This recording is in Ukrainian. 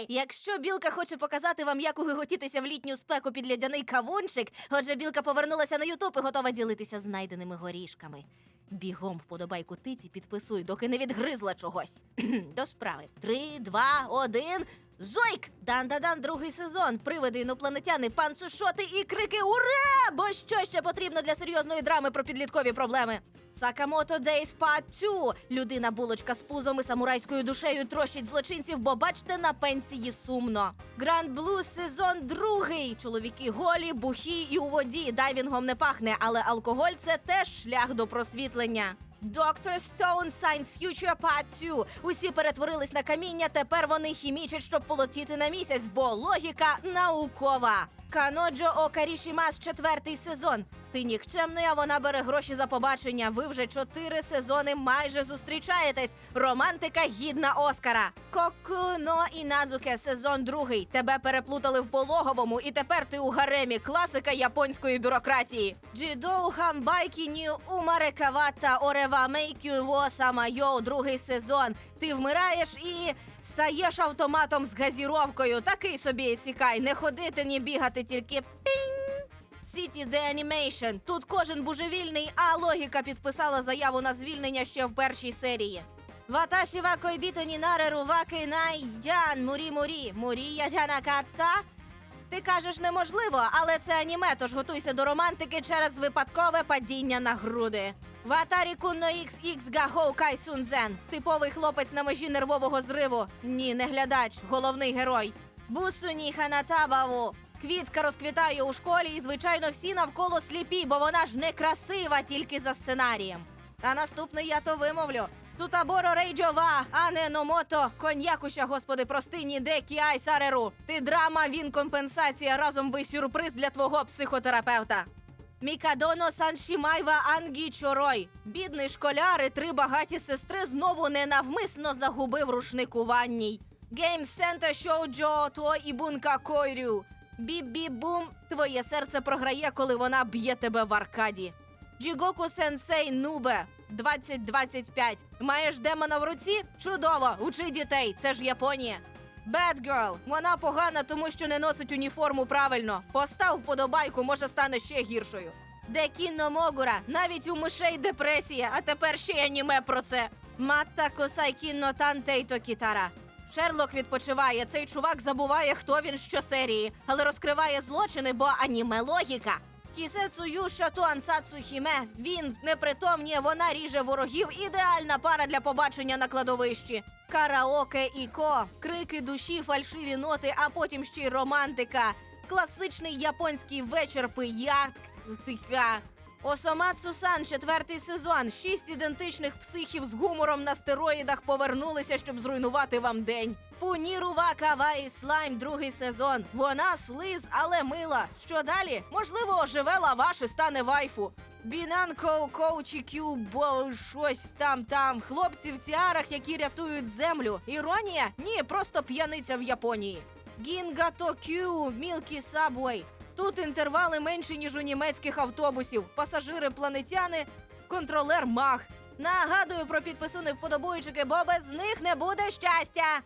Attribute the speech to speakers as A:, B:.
A: Ей! Якщо білка хоче показати вам, як угиготітися в літню спеку під лядяний кавунчик, отже, білка повернулася на Ютуб і готова ділитися знайденими горішками. Бігом вподобайку тиці підписуй, доки не відгризла чогось. До справи. Три, два, один. Зойк! Дан-да-дан, другий сезон. Привиди інопланетяни, панцушоти і крики Ура! Бо що ще потрібно для серйозної драми про підліткові проблеми? Сакамото Дейс 2. Людина булочка з пузом і самурайською душею трощить злочинців, бо бачите, на пенсії сумно. Гранд Блюз сезон другий. Чоловіки голі, бухі і у воді. Дайвінгом не пахне, але алкоголь це теж шлях до просвітлення. Доктор Стоун Science Future Part 2. Усі перетворились на каміння, тепер вони хімічать, щоб полетіти на місяць, бо логіка наукова. Каноджо Окарішімас четвертий сезон. Ти нікчемний, а вона бере гроші за побачення. Ви вже чотири сезони майже зустрічаєтесь. Романтика гідна Оскара. Кокуно і Назуке сезон другий. Тебе переплутали в пологовому, і тепер ти у гаремі. Класика японської бюрократії. Джидоу Хамбайкі Ню Умаре Орева Мейкю Во Самайо другий сезон. Ти вмираєш і стаєш автоматом з газіровкою. Такий собі сікай, не ходити, ні бігати, тільки пінь. City The Animation. Тут кожен божевільний, а логіка підписала заяву на звільнення ще в першій серії. Ваташі ва койбіто ні нареру ваки мурі мурі мурі яджана катта. Ти кажеш неможливо, але це аніме, тож готуйся до романтики через випадкове падіння на груди. Ватарі Кунно XX Гахоу Кай Сунзен. Типовий хлопець на межі нервового зриву. Ні, не глядач, головний герой. Бусуні Ханатабаву. Квітка розквітає у школі, і звичайно всі навколо сліпі, бо вона ж не красива тільки за сценарієм. А наступний я то вимовлю. Сутаборо Рейджова, а не Номото, коньякуша, господи, прости, ніде кіай сареру. Ти драма, він компенсація, разом ви сюрприз для твого психотерапевта. Мікадоно Саншімайва Ангі Чорой. Бідний школяр і три багаті сестри знову ненавмисно загубив рушник у ванній. Гейм Сента Шоуджо То Ібунка Койрю. Бі-бі-бум, твоє серце програє, коли вона б'є тебе в аркаді. Джігоку Сенсей Нубе 2025. Маєш демона в руці? Чудово! Учи дітей, це ж Японія. Girl. Вона погана, тому що не носить уніформу правильно. Постав вподобайку, може стане ще гіршою. Декіно Могура, навіть у мишей депресія, а тепер ще й аніме про це. Матта Косайкіно Тантейто Кітара. Шерлок відпочиває. Цей чувак забуває, хто він щосерії, але розкриває злочини, бо аніме логіка. Кісецу Юша Туансацу Хіме. Він непритомніє, вона ріже ворогів. Ідеальна пара для побачення на кладовищі. Караоке і ко, крики душі, фальшиві ноти, а потім ще й романтика. Класичний японський вечір пияк. Осамацу Сан, четвертий сезон. Шість ідентичних психів з гумором на стероїдах повернулися, щоб зруйнувати вам день. Пунірува Каваї Слайм, другий сезон. Вона слиз, але мила. Що далі? Можливо, оживе лаваш і стане вайфу. Бінан Коу Коучі Кю, бо щось там там. Хлопці в тіарах, які рятують землю. Іронія? Ні, просто п'яниця в Японії. Гінгато Кю, Мілкі Сабвей. Тут інтервали менші, ніж у німецьких автобусів. Пасажири планетяни, контролер мах. Нагадую про підпису невподобуючики, бо без них не буде щастя.